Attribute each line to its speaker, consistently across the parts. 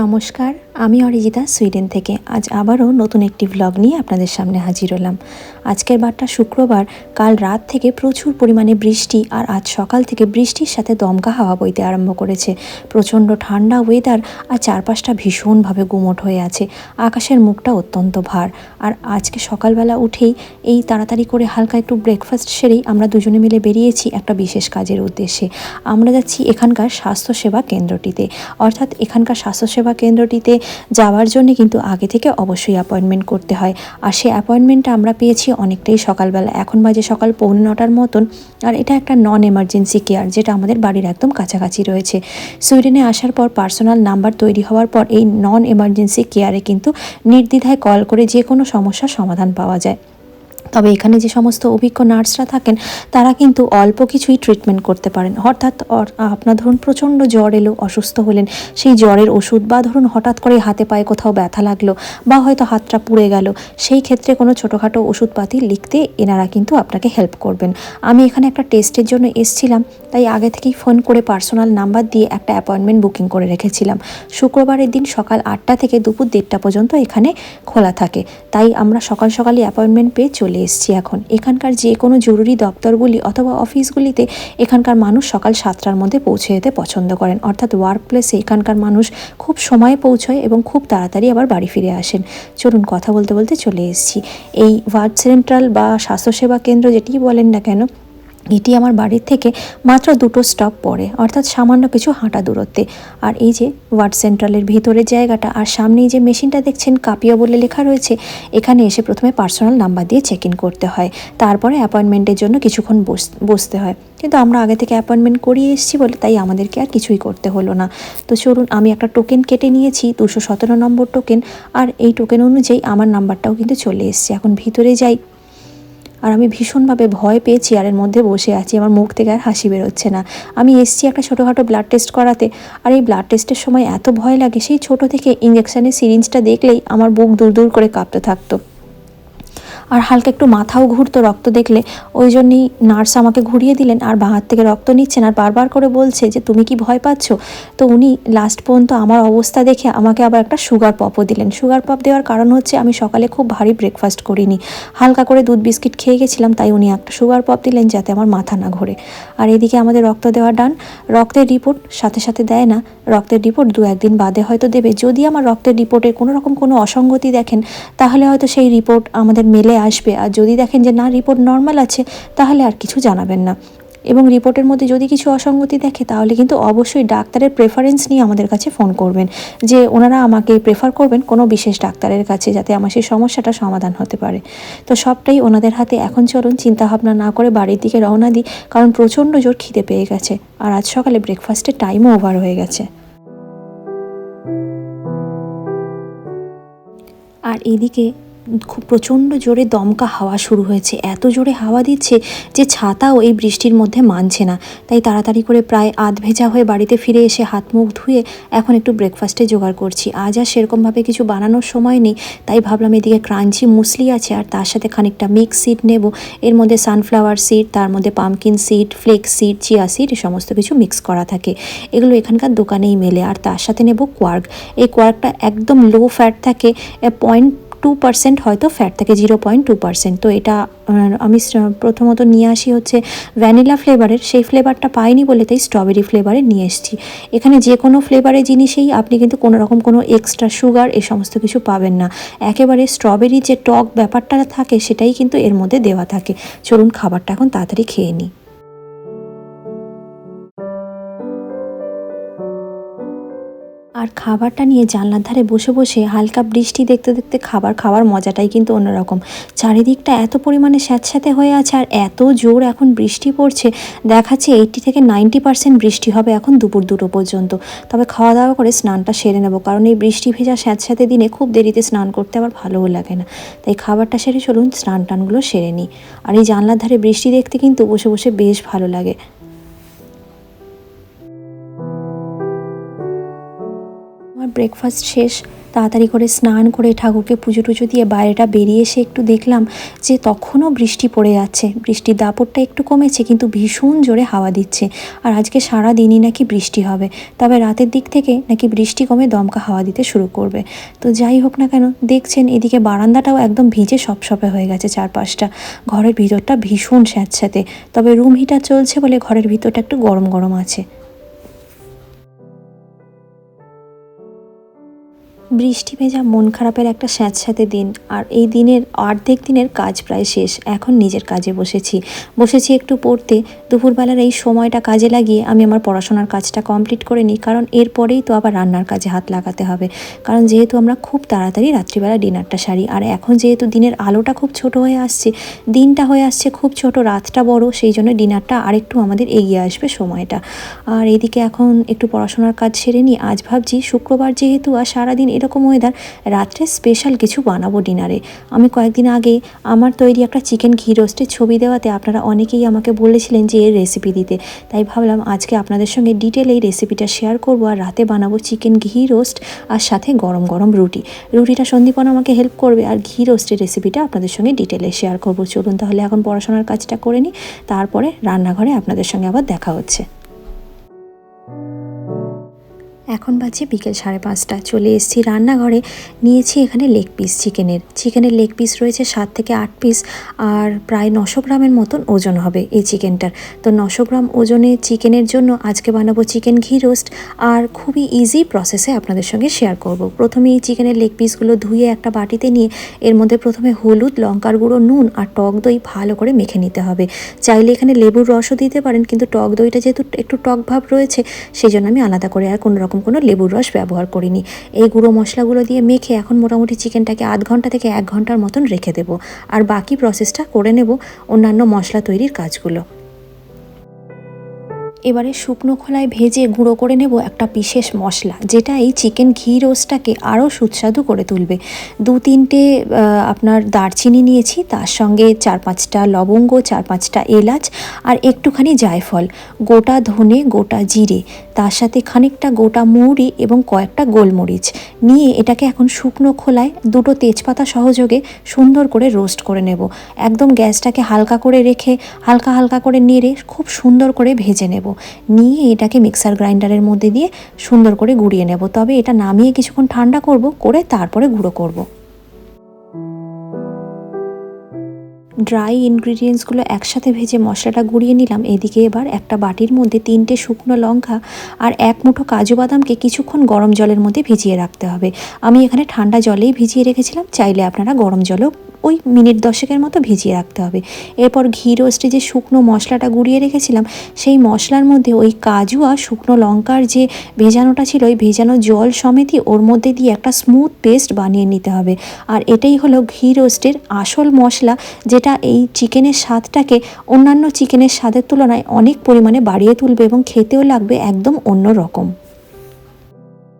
Speaker 1: নমস্কার। আমি অরিজিতা, সুইডেন থেকে। আজ আবারও নতুন একটি ভ্লগ নিয়ে আপনাদের সামনে হাজির হলাম। আজকের বারটা শুক্রবার। কাল রাত থেকে প্রচুর পরিমাণে বৃষ্টি আর আজ সকাল থেকে বৃষ্টির সাথে দমকা হাওয়া বইতে আরম্ভ করেছে। প্রচণ্ড ঠান্ডা ওয়েদার আর চারপাশটা ভীষণভাবে গুমোট হয়ে আছে। আকাশের মুখটা অত্যন্ত ভার। আর আজকে সকালবেলা উঠেই এই তাড়াতাড়ি করে হালকা একটু ব্রেকফাস্ট সেরেই আমরা দুজনে মিলে বেরিয়েছি একটা বিশেষ কাজের উদ্দেশ্যে। আমরা যাচ্ছি এখানকার স্বাস্থ্যসেবা কেন্দ্রটিতে। অর্থাৎ এখানকার স্বাস্থ্যসেবা কেন্দ্রটিতে যাওয়ার জন্য কিন্তু আগে থেকে অবশ্যই অ্যাপয়েন্টমেন্ট করতে হয়। আর সেই অ্যাপয়েন্টমেন্টটা আমরা পেয়েছি অনেকটাই সকালবেলা। এখন বাজে সকাল পৌনে নটার মতন। আর এটা একটা নন এমার্জেন্সি কেয়ার যেটা আমাদের বাড়ির একদম কাছাকাছি রয়েছে। সুইডেনে আসার পর পার্সোনাল নাম্বার তৈরি হওয়ার পর এই নন এমার্জেন্সি কেয়ারে কিন্তু নির্দ্বিধায় কল করে যে কোনো সমস্যার সমাধান পাওয়া যায়। তবে এখানে যে সমস্ত অভিজ্ঞ নার্সরা থাকেন, তারা কিন্তু অল্প কিছুই ট্রিটমেন্ট করতে পারেন। অর্থাৎ আপনার ধরুন প্রচণ্ড জ্বর এলো, অসুস্থ হলেন, সেই জ্বরের ওষুধ বা ধরুন হঠাৎ করে হাতে পায়ে কোথাও ব্যথা লাগল বা হয়তো হাতটা পুড়ে গেল, সেই ক্ষেত্রে কোনো ছোটোখাটো ওষুধপাতি লিখতে এনারা কিন্তু আপনাকে হেল্প করবেন। আমি এখানে একটা টেস্টের জন্য এসছিলাম, তাই আগে থেকেই ফোন করে পার্সোনাল নাম্বার দিয়ে একটা অ্যাপয়েন্টমেন্ট বুকিং করে রেখেছিলাম। শুক্রবারের দিন সকাল আটটা থেকে দুপুর দেড়টা পর্যন্ত এখানে খোলা থাকে, তাই আমরা সকাল সকালই অ্যাপয়েন্টমেন্ট পেয়ে চলে এসেছি এখন। এখানকার যে কোনো জরুরি দপ্তরগুলি অথবা অফিসগুলিতে এখানকার মানুষ সকাল সাতটার মধ্যে পৌঁছে যেতে পছন্দ করেন। অর্থাৎ ওয়ার্ক প্লেসে এখানকার মানুষ খুব সময়ে পৌঁছয় এবং খুব তাড়াতাড়ি আবার বাড়ি ফিরে আসেন। চলুন কথা বলতে বলতে চলে এসছি। এই ওয়ার্ড সেন্ট্রাল বা স্বাস্থ্যসেবা কেন্দ্র যেটি বলেন না কেন এটি আমার বাড়ির থেকে মাত্র দুটো স্টপ পড়ে, অর্থাৎ সামান্য কিছু হাঁটা দূরত্বে। আর এই যে ওয়ার্ড সেন্ট্রালের ভিতরের জায়গাটা, আর সামনেই যে মেশিনটা দেখছেন কাপিয়া বলে লেখা রয়েছে, এখানে এসে প্রথমে পার্সোনাল নাম্বার দিয়ে চেক ইন করতে হয়। তারপরে অ্যাপয়েন্টমেন্টের জন্য কিছুক্ষণ বস- বসতে হয়। কিন্তু আমরা আগে থেকে অ্যাপয়েন্টমেন্ট করিয়ে এসেছি বলে তাই আমাদেরকে আর কিছুই করতে হলো না। তো চলুন, আমি একটা টোকেন কেটে নিয়েছি, দুশো সতেরো নম্বর টোকেন আর এই টোকেন অনুযায়ী আমার নাম্বারটাও কিন্তু চলে এসেছে। এখন ভিতরে যাই আর আমি ভীষণভাবে ভয় পেয়ে চেয়ারের মধ্যে বসে আছি, আমার মুখ থেকে আর হাসি বেরোচ্ছে না। আমি এসছি একটা ছোটোখাটো ব্লাড টেস্ট করাতে, আর এই ব্লাড টেস্টের সময় এত ভয় লাগে, সেই ছোট থেকে ইঞ্জেকশানের সিরিঞ্জটা দেখলেই আমার বুক দূর দূর করে কাঁপতে থাকতো। আর হালকা একটু মাথাও ঘুরতো রক্ত দেখলে। ওই জন্যই নার্স আমাকে ঘুরিয়ে দিলেন আর বাঁ হাত থেকে রক্ত নিচ্ছেন আর বারবার করে বলছে যে, তুমি কি ভয় পাচ্ছ? তো উনি লাস্ট পর্যন্ত আমার অবস্থা দেখে আমাকে আবার একটা সুগার পপও দিলেন। সুগার পপ দেওয়ার কারণ হচ্ছে আমি সকালে খুব ভারী ব্রেকফাস্ট করিনি। হালকা করে দুধ বিস্কিট খেয়ে গেছিলাম, তাই উনি একটা সুগার পপ দিলেন যাতে আমার মাথা না ঘোরে। আর এদিকে আমাদের রক্ত দেওয়া ডান। রক্তের রিপোর্ট সাথে সাথে দেয় না। রক্তের রিপোর্ট দু একদিন বাদে হয়তো দেবে। যদি আমার রক্তের রিপোর্টে কোনো রকম কোনো অসঙ্গতি দেখেন, তাহলে হয়তো সেই রিপোর্ট আমাদের মেলে আসবে। আর যদি দেখেন যে, না রিপোর্ট নর্মাল আছে, তাহলে আর কিছু জানাবেন না। এবং রিপোর্টের মধ্যে যদি কিছু অসঙ্গতি দেখে, তাহলে কিন্তু অবশ্যই ডাক্তারের প্রেফারেন্স নিয়ে আমাদের কাছে ফোন করবেন। যে, ওনারা আমাকে প্রেফার করবেন কোনো বিশেষ ডাক্তারের কাছে, যাতে আমার সেই সমস্যাটা সমাধান হতে পারে। তো সবটাই ওনাদের হাতে। এখন চলুন, চিন্তাভাবনা না করে বাড়ির দিকে রওনা দিই, কারণ প্রচণ্ড জোর খিদে পেয়ে গেছে। আর আজ সকালে ব্রেকফাস্টের টাইমও ওভার হয়ে গেছে। আর এদিকে খুব প্রচণ্ড জোরে দমকা হাওয়া শুরু হয়েছে। এত জোরে হাওয়া দিচ্ছে যে ছাতাও এই বৃষ্টির মধ্যে মানছে না। তাই তাড়াতাড়ি করে প্রায় আধ ভেজা হয়ে বাড়িতে ফিরে এসে হাত মুখ ধুয়ে এখন একটু ব্রেকফাস্টে জোগাড় করছি। আজ আর সেরকমভাবে কিছু বানানোর সময় নেই, তাই ভাবলাম এদিকে ক্রাঞ্চি মুসলি আছে আর তার সাথে খানিকটা মিক্স সিড নেব। এর মধ্যে সানফ্লাওয়ার সিড তার মধ্যে pumpkin seed flax seed chia seed সমস্ত কিছু মিক্স করা থাকে। এগুলো এখানকার দোকানেই মেলে। আর তার সাথে নেব কোয়ার্ক এই কোয়ার্কটা একদম লো ফ্যাট থাকে পয়েন্ট টু পার্সেন্ট হয়তো ফ্যাট থাকে জিরো পয়েন্ট টু পার্সেন্ট তো এটা আমি প্রথমত নিয়ে আসি হচ্ছে ভ্যানিলা ফ্লেভারের সেই ফ্লেভারটা পাইনি বলে তাই স্ট্রবেরি ফ্লেভারে নিয়ে এসেছি। এখানে যে কোনো ফ্লেভারের জিনিসেই আপনি কিন্তু কোনো রকম কোনো এক্সট্রা সুগার এই সমস্ত কিছু পাবেন না। একেবারে স্ট্রবেরি যে টক ব্যাপারটা থাকে সেটাই কিন্তু এর মধ্যে দেওয়া থাকে। চলুন খাবারটা এখন তাড়াতাড়ি খেয়ে নিই। আর খাবারটা নিয়ে জানলার ধারে বসে বসে হালকা বৃষ্টি দেখতে দেখতে খাবার খাওয়ার মজাটাই কিন্তু অন্যরকম। চারিদিকটা এত পরিমাণে স্যাঁতস্যাঁতে হয়ে আছে আর এত জোর এখন বৃষ্টি পড়ছে, দেখাচ্ছে এইটি থেকে নাইনটি পার্সেন্ট বৃষ্টি হবে এখন দুপুর দুটো পর্যন্ত। তবে খাওয়া দাওয়া করে স্নানটা সেরে নেব, কারণ এই বৃষ্টি ভেজা স্যাঁতস্যাঁতে দিনে খুব দেরিতে স্নান করতে আবার ভালোও লাগে না। তাই খাবারটা সেরে চলুন স্নান টানগুলো সেরে নিই। আর এই জানলার ধারে বৃষ্টি দেখতে কিন্তু বসে বসে বেশ ভালো লাগে। আমার ব্রেকফাস্ট শেষ, তাড়াতাড়ি করে স্নান করে ঠাকুরকে পুজো টুজো দিয়ে বাইরেটা বেরিয়ে এসে একটু দেখলাম যে তখনও বৃষ্টি পড়ে যাচ্ছে। বৃষ্টির দাপটটা একটু কমেছে, কিন্তু ভীষণ জোরে হাওয়া দিচ্ছে। আর আজকে সারা দিনই নাকি বৃষ্টি হবে। তবে রাতের দিক থেকে নাকি বৃষ্টি কমে দমকা হাওয়া দিতে শুরু করবে। তো যাই হোক না কেন, দেখছেন এদিকে বারান্দাটাও একদম ভিজে সপসপে হয়ে গেছে চারপাশটা। ঘরের ভিতরটা ভীষণ স্যাঁতস্যাঁতে। তবে রুম হিটার চলছে বলে ঘরের ভিতরটা একটু গরম গরম আছে। বৃষ্টি ভেজা মন খারাপের একটা স্যাঁতস্যাঁতে দিন। আর এই দিনের অর্ধেক দিনের কাজ প্রায় শেষ। এখন নিজের কাজে বসেছি। বসেছি একটু পড়তে। দুপুরবেলার এই সময়টা কাজে লাগিয়ে আমি আমার পড়াশোনার কাজটা কমপ্লিট করে নিই। কারণ এরপরেই তো আবার রান্নার কাজে হাত লাগাতে হবে। কারণ যেহেতু আমরা খুব তাড়াতাড়ি রাত্রিবেলা ডিনারটা সারি, আর এখন যেহেতু দিনের আলোটা খুব ছোট হয়ে আসছে, দিনটা হয়ে আসছে খুব ছোট, রাতটা বড়, সেই জন্য ডিনারটা আরেকটু আমাদের এগিয়ে আসবে সময়টা। আর এদিকে এখন একটু পড়াশোনার কাজ সেরে নিই। আজ ভাবছি শুক্রবার যেহেতু আর সারাদিন এরকম ওয়েদার রাত্রে স্পেশাল কিছু বানাবো ডিনারে আমি কয়েকদিন আগে আমার তৈরি একটা চিকেন ঘি রোস্টের ছবি দেওয়াতে আপনারা অনেকেই আমাকে বলেছিলেন যে এর রেসিপি দিতে। তাই ভাবলাম আজকে আপনাদের সঙ্গে ডিটেল এই রেসিপিটা শেয়ার করব আর রাতে বানাবো চিকেন ঘি রোস্ট আর সাথে গরম গরম রুটি। রুটিটা সন্দীপন আমাকে হেল্প করবে আর ঘি রোস্টের রেসিপিটা আপনাদের সঙ্গে ডিটেলে শেয়ার করব। চলুন তাহলে এখন পড়াশোনার কাজটা করে নিই, তারপরে রান্নাঘরে আপনাদের সঙ্গে আবার দেখা হচ্ছে। এখন বাজে বিকেল সাড়ে পাঁচটা চলে এসেছি রান্নাঘরে। নিয়েছি এখানে লেগ পিস চিকেনের। চিকেনের লেগ পিস রয়েছে সাত থেকে আট পিস, আর প্রায় নশো গ্রামের মতন ওজন হবে এই চিকেনটার। তো নশো গ্রাম ওজনে চিকেনের জন্য আজকে বানাবো চিকেন ঘি রোস্ট, আর খুবই ইজি প্রসেসে আপনাদের সঙ্গে শেয়ার করব। প্রথমে এই চিকেনের লেগ পিসগুলো ধুয়ে একটা বাটিতে নিয়ে, এর মধ্যে প্রথমে হলুদ, লঙ্কার গুঁড়ো, নুন আর টক দই ভালো করে মেখে নিতে হবে। চাইলে এখানে লেবুর রসও দিতে পারেন, কিন্তু টক দইটা যেহেতু একটু টক ভাব রয়েছে সেই জন্য আমি আলাদা করে আর কোনো রকম কোনো লেবুর রস ব্যবহার করিনি। এই গুঁড়ো মশলাগুলো দিয়ে মেখে এখন মোটামুটি চিকেনটাকে আধ ঘণ্টা থেকে এক ঘণ্টার মতন রেখে দেবো। আর বাকি প্রসেসটা করে নেব অন্যান্য মশলা তৈরির কাজগুলো। এবারে শুকনো খোলায় ভেজে গুঁড়ো করে নেব একটা বিশেষ মশলা, যেটা এই চিকেন ঘি রোস্টটাকে আরও সুস্বাদু করে তুলবে। দু তিনটে আপনার দারচিনি নিয়েছি, তার সঙ্গে চার পাঁচটা লবঙ্গ, চার পাঁচটা এলাচ আর একটুখানি জায়ফল, গোটা ধনে, গোটা জিরে, তার সাথে খানিকটা গোটা মৌরি এবং কয়েকটা গোলমরিচ। নিয়ে এটাকে এখন শুকনো খোলায় দুটো তেজপাতা সহযোগে সুন্দর করে রোস্ট করে নেব। একদম গ্যাসটাকে হালকা করে রেখে, হালকা হালকা করে নেড়ে খুব সুন্দর করে ভেজে নেব। নিয়ে এটাকে মিক্সার গ্রাইন্ডারের মধ্যে দিয়ে সুন্দর করে গুঁড়িয়ে নেব। তবে এটা নামিয়ে কিছুক্ষণ ঠান্ডা করব, করে তারপরে গুঁড়ো করব। ড্রাই ইনগ্রিডিয়েন্টসগুলো একসাথে ভেজে মশলাটা গুঁড়িয়ে নিলাম। এদিকে এবার একটা বাটির মধ্যে তিনটে শুকনো লঙ্কা আর এক মুঠো কাজু বাদামকে কিছুক্ষণ গরম জলের মধ্যে ভিজিয়ে রাখতে হবে। আমি এখানে ঠান্ডা জলেই ভিজিয়ে রেখেছিলাম, চাইলে আপনারা গরম জলেও ওই মিনিট দশেকের মতো ভিজিয়ে রাখতে হবে। এরপর ঘি রোস্টে যে শুকনো মশলাটা গুঁড়িয়ে রেখেছিলাম, সেই মশলার মধ্যে ওই কাজু আর শুকনো লঙ্কার যে ভেজানোটা ছিল, ওই ভেজানো জল সমেতই ওর মধ্যে দিয়ে একটা স্মুথ পেস্ট বানিয়ে নিতে হবে। আর এটাই হলো ঘি রোস্টের আসল মশলা, যেটা এই চিকেনের স্বাদটাকে অন্যান্য চিকেনের স্বাদের তুলনায় অনেক পরিমাণে বাড়িয়ে তুলবে এবং খেতেও লাগবে একদম অন্য রকম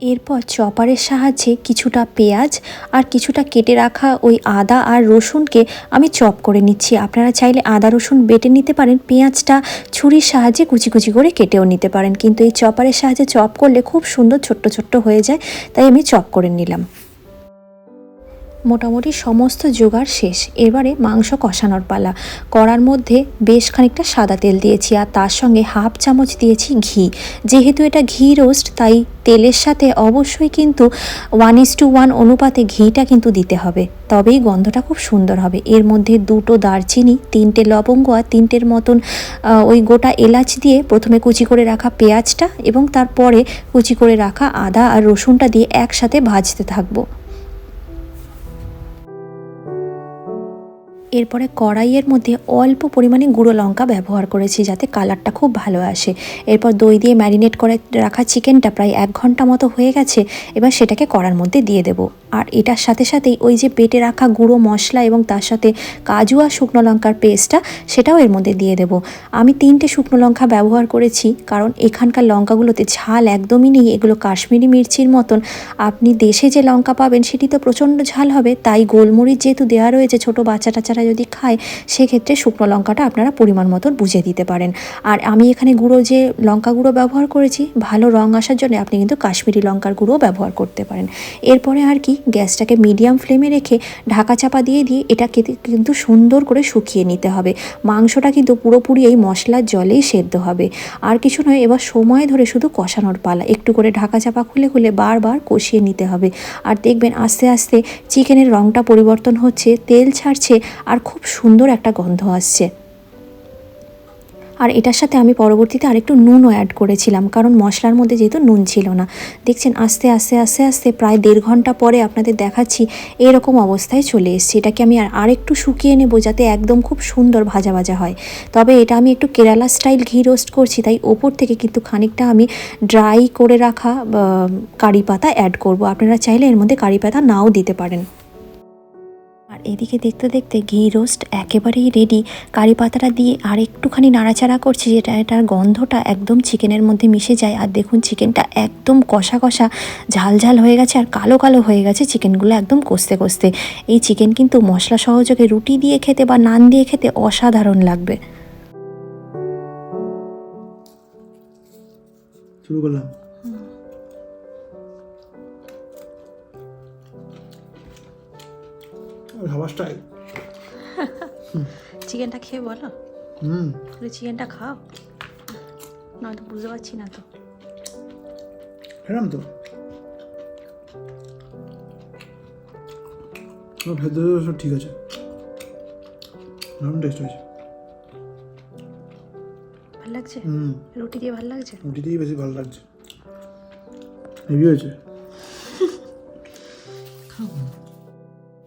Speaker 1: এরপর চপারের সাহায্যে কিছুটা পেঁয়াজ আর কিছুটা কেটে রাখা ওই আদা আর রসুনকে আমি চপ করে নিচ্ছি। আপনারা চাইলে আদা, রসুন বেটে নিতে পারেন, পেঁয়াজটা ছুরির সাহায্যে কুচি কুচি করে কেটেও নিতে পারেন। কিন্তু এই চপারের সাহায্যে চপ করলে খুব সুন্দর ছোট্ট ছোট্ট হয়ে যায়, তাই আমি চপ করে নিলাম। মোটামুটি সমস্ত জোগাড় শেষ। এবারে মাংস কষানোর পালা। কড়ার মধ্যে বেশ খানিকটা সাদা তেল দিয়েছি আর তার সঙ্গে হাফ চামচ দিয়েছি ঘি। যেহেতু এটা ঘি রোস্ট, তাই তেলের সাথে অবশ্যই কিন্তু ওয়ান ইস টু ওয়ান অনুপাতে ঘিটা কিন্তু দিতে হবে। তবেই গন্ধটা খুব সুন্দর হবে। এর মধ্যে দুটো দারচিনি, তিনটে লবঙ্গ আর তিনটের মতন ওই গোটা এলাচ দিয়ে প্রথমে কুচি করে রাখা পেঁয়াজটা এবং তারপরে কুচি করে রাখা আদা আর রসুনটা দিয়ে একসাথে ভাজতে থাকব। এরপরে কড়াইয়ের মধ্যে অল্প পরিমাণে গুঁড়ো লঙ্কা ব্যবহার করেছি যাতে কালারটা খুব ভালো আসে। এরপর দই দিয়ে ম্যারিনেট করে রাখা চিকেনটা প্রায় এক ঘণ্টা মতো হয়ে গেছে, এবার সেটাকে কড়ার মধ্যে দিয়ে দেবো। আর এটার সাথে সাথেই ওই যে পেটে রাখা গুঁড়ো মশলা এবং তার সাথে কাজু আর শুকনো লঙ্কার পেস্টটা, সেটাও এর মধ্যে দিয়ে দেবো। আমি তিনটে শুকনো লঙ্কা ব্যবহার করেছি, কারণ এখানকার লঙ্কাগুলোতে ঝাল একদমই নেই, এগুলো কাশ্মীরি মির্চির মতন। আপনি দেশে যে লঙ্কা পাবেন, সেটি তো প্রচণ্ড ঝাল হবে, তাই গোলমরিচ যেহেতু দেওয়া রয়েছে ছোটো বাচ্চা টাচ্চারা যদি খায়, সেক্ষেত্রে শুকনো লঙ্কাটা আপনারা পরিমাণ মতন বুঝে দিতে পারেন। আর আমি এখানে গুঁড়ো যে লঙ্কা গুঁড়ো ব্যবহার করেছি, ভালো রং আসার জন্য আপনি কিন্তু কাশ্মীরি লঙ্কার গুঁড়ো ব্যবহার করতে পারেন। এরপরে আর কি, গ্যাসটাকে মিডিয়াম ফ্লেমে রেখে ঢাকা চাপা দিয়ে দিয়ে এটা কিন্তু সুন্দর করে শুকিয়ে নিতে হবে। মাংসটা কিন্তু পুরোপুরি এই মশলার জলেই সেদ্ধ হবে। আর কিছু নয়, এবার সময় ধরে শুধু কষানোর পালা। একটু করে ঢাকা চাপা খুলে খুলে বারবার কষিয়ে নিতে হবে। আর দেখবেন আস্তে আস্তে চিকেনের রঙটা পরিবর্তন হচ্ছে, তেল ছাড়ছে আর খুব সুন্দর একটা গন্ধ আসছে। আর এটার সাথে আমি পরবর্তীতে আরেকটু নুনও অ্যাড করেছিলাম, কারণ মশলার মধ্যে যেহেতু নুন ছিল না। দেখছেন, আস্তে আস্তে আস্তে আস্তে প্রায় দেড় ঘণ্টা পরে আপনাদের দেখাচ্ছি, এরকম অবস্থায় চলে এসেছি। এটাকে আমি আর আরেকটু শুকিয়ে নেব যাতে একদম খুব সুন্দর ভাজা ভাজা হয়। তবে এটা আমি একটু কেরালা স্টাইল ঘি রোস্ট করছি, তাই ওপর থেকে কিন্তু খানিকটা আমি ড্রাই করে রাখা কারি পাতা অ্যাড করব। আপনারা চাইলে এর মধ্যে কারি পাতা নাও দিতে পারেন। আর এদিকে দেখতে দেখতে ঘি রোস্ট একেবারেই রেডি কারি পাতাটা দিয়ে আর একটুখানি নাড়াচাড়া করছি যেটা, এটার গন্ধটা একদম চিকেনের মধ্যে মিশে যায়। আর দেখুন চিকেনটা একদম কষা কষা, ঝাল ঝাল হয়ে গেছে আর কালো কালো হয়ে গেছে চিকেনগুলো একদম কষতে কষতে। এই চিকেন কিন্তু মশলা সহযোগে রুটি দিয়ে খেতে বা নান দিয়ে খেতে অসাধারণ লাগবে।
Speaker 2: শুরু করলাম। স্টাইল
Speaker 1: চিকেনটা খেয়ে বলো।
Speaker 2: হুম।
Speaker 1: চিকেনটা খাও। না তো বুঝতে পারছি না তো।
Speaker 2: খেলাম তো। ভেতরে সব ঠিক আছে। দারুণ টেস্ট হয়েছে।
Speaker 1: ভালো লাগছে?
Speaker 2: হুম।
Speaker 1: রুটি দিয়ে ভালো লাগছে?
Speaker 2: রুটি দিয়েই বেশি ভালো লাগছে। হেভি হয়েছে।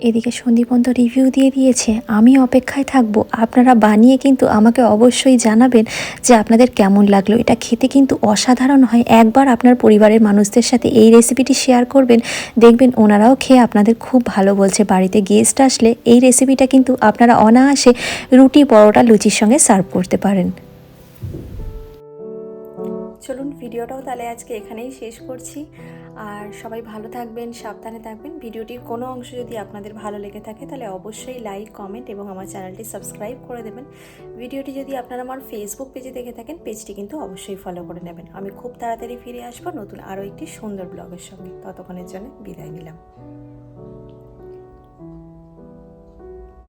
Speaker 1: এদিকে সন্দীপন্ত রিভিউ দিয়ে দিয়েছে। আমি অপেক্ষায় থাকব। আপনারা বানিয়ে কিন্তু আমাকে অবশ্যই জানাবেন যে আপনাদের কেমন লাগল। এটা খেতে কিন্তু অসাধারণ হয়। একবার আপনার পরিবারের মানুষদের সাথে এই রেসিপিটি শেয়ার করবেন, দেখবেন ওনারাও খেয়ে আপনাদের খুব ভালো বলছে। বাড়িতে গেস্ট আসলে এই রেসিপিটা কিন্তু আপনারা অনায়াসে রুটি, পরোটা, লুচির সঙ্গে সার্ভ করতে পারেন। চলুন ভিডিওটাও তাহলে আজকে এখানেই শেষ করছি। আর সবাই ভালো থাকবেন, সাবধানে থাকবেন। ভিডিওটির কোনো অংশ যদি আপনাদের ভালো লেগে থাকে তাহলে অবশ্যই লাইক কমেন্ট এবং আমার চ্যানেলটি সাবস্ক্রাইব করে দেবেন। ভিডিওটি যদি আপনারা আমার ফেসবুক পেজে দেখে থাকেন পেজটি কিন্তু অবশ্যই ফলো করে নেবেন। আমি খুব তাড়াতাড়ি ফিরে আসব নতুন আরও একটি সুন্দর ব্লগের সঙ্গে। ততক্ষণের জন্য বিদায় নিলাম।